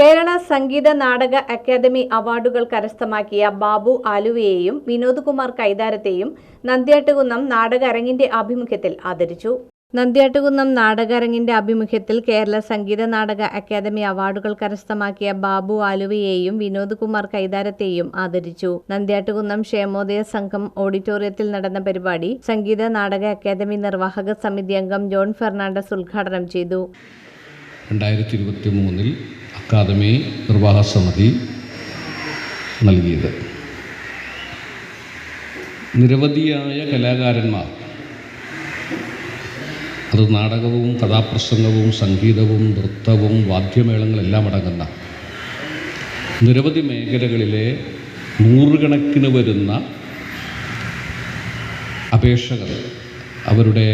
Kerala Sangeetha Nataka academy അവാർഡുകൾ കരസ്ഥമാക്കിയ ബാബു ആലുവയെയും വിനോദ് കുമാർ കൈതാരത്തെയും നന്ദ്യാട്ടുകുന്നം നാടകരങ്ങിന്റെ ആഭിമുഖ്യത്തിൽ ആദരിച്ചു. നന്ദ്യാട്ടുകുന്നം നാടകരങ്ങിന്റെ ആഭിമുഖ്യത്തിൽ കേരള സംഗീത നാടക അക്കാദമി അവാർഡുകൾ കരസ്ഥമാക്കിയ ബാബു ആലുവയെയും വിനോദ് കുമാർ കൈതാരത്തെയും ആദരിച്ചു. നന്ദ്യാട്ടുകുന്നം ക്ഷേമോദയ സംഘം ഓഡിറ്റോറിയത്തിൽ നടന്ന പരിപാടി സംഗീത നാടക അക്കാദമി നിർവാഹക സമിതി അംഗം ജോൺ ഫെർണാണ്ടസ് ഉദ്ഘാടനം ചെയ്തു. രണ്ടായിരത്തി ഇരുപത്തി മൂന്നിൽ അക്കാദമി നിർവാഹക സമിതി നൽകിയത്. നിരവധിയായ കലാകാരന്മാർ. അത് നാടകവും കഥാപ്രസംഗവും സംഗീതവും നൃത്തവും വാദ്യമേളങ്ങളെല്ലാം അടങ്ങുന്ന നിരവധി മേഖലകളിലെ നൂറുകണക്കിന് വരുന്ന അപേക്ഷകർ അവരുടെ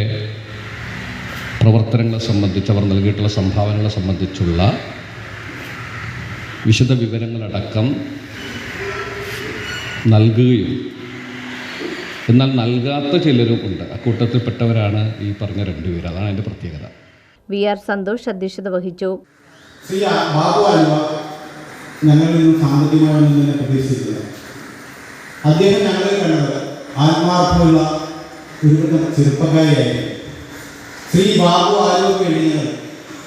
പ്രവർത്തനങ്ങളെ സംബന്ധിച്ച് അവർ നൽകിയിട്ടുള്ള സംഭാവനകളെ സംബന്ധിച്ചുള്ള വിശദ വിവരങ്ങളടക്കം നൽകുകയും എന്നാൽ നൽകാത്ത ചിലരും ഉണ്ട്. അക്കൂട്ടത്തിൽപ്പെട്ടവരാണ് ഈ പറഞ്ഞ രണ്ടുപേർ അതാണ് അതിന്റെ പ്രത്യേകത. വി ആർ സന്തോഷ് അധ്യക്ഷത വഹിച്ചു. ഞങ്ങളിൽ തന്നെ അദ്ദേഹം ഞങ്ങളിൽ കണ്ടത് ആത്മാർത്ഥമുള്ള ഒരു കൂട്ടം ചെറുപ്പക്കാരിയായിരുന്നു ശ്രീ ബാബു വേണ്ടി ഞങ്ങൾ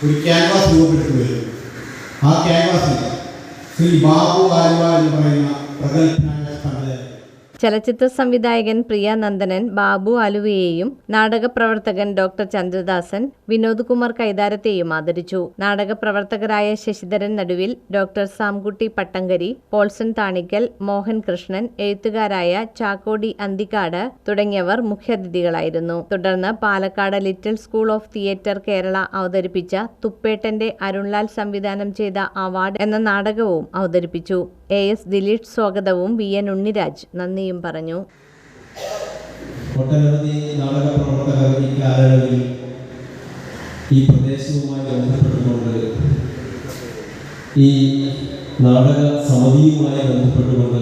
ഒരു ക്യാൻവാസ് രൂപപ്പെടുത്തുകയായിരുന്നു. ആ ക്യാൻവാസിൽ ശ്രീ ബാബു ആലുവ പറയുന്ന പ്രഗത്ഭനായ ചലച്ചിത്ര സംവിധായകൻ പ്രിയ നന്ദനൻ ബാബു അലുവയെയും നാടക പ്രവർത്തകൻ ഡോക്ടർ ചന്ദ്രദാസൻ വിനോദ് കുമാർ കൈതാരത്തെയും ആദരിച്ചു. നാടക പ്രവർത്തകരായ ശശിധരൻ നടുവിൽ ഡോക്ടർ സാംകുട്ടി പട്ടങ്കരി പോൾസൺ താണിക്കൽ മോഹൻ കൃഷ്ണൻ എഴുത്തുകാരായ ചാക്കോടി അന്തിക്കാട് തുടങ്ങിയവർ മുഖ്യാതിഥികളായിരുന്നു തുടർന്ന് Palakkad little school of theatre Kerala അവതരിപ്പിച്ച തുപ്പേട്ടന്റെ അരുൺലാൽ സംവിധാനം ചെയ്ത അവാർഡ് എന്ന നാടകവും അവതരിപ്പിച്ചു. എ. എസ്. ദിലീഷ് സ്വാഗതവും വി. എൻ. ഉണ്ണിരാജ്. നന്ദിയും പറഞ്ഞു. നാടക പ്രവർത്തകർ ഈ ഈ പ്രദേശവുമായി ബന്ധപ്പെട്ടുകൊണ്ട് ഈ നാടക സമിതിയുമായി ബന്ധപ്പെട്ടുകൊണ്ട്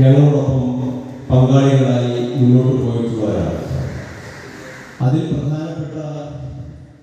ഞങ്ങളോടൊപ്പം പങ്കാളികളായി മുന്നോട്ട് പോയിട്ടുള്ളവരാണ് അതിൽ പ്രധാനപ്പെട്ട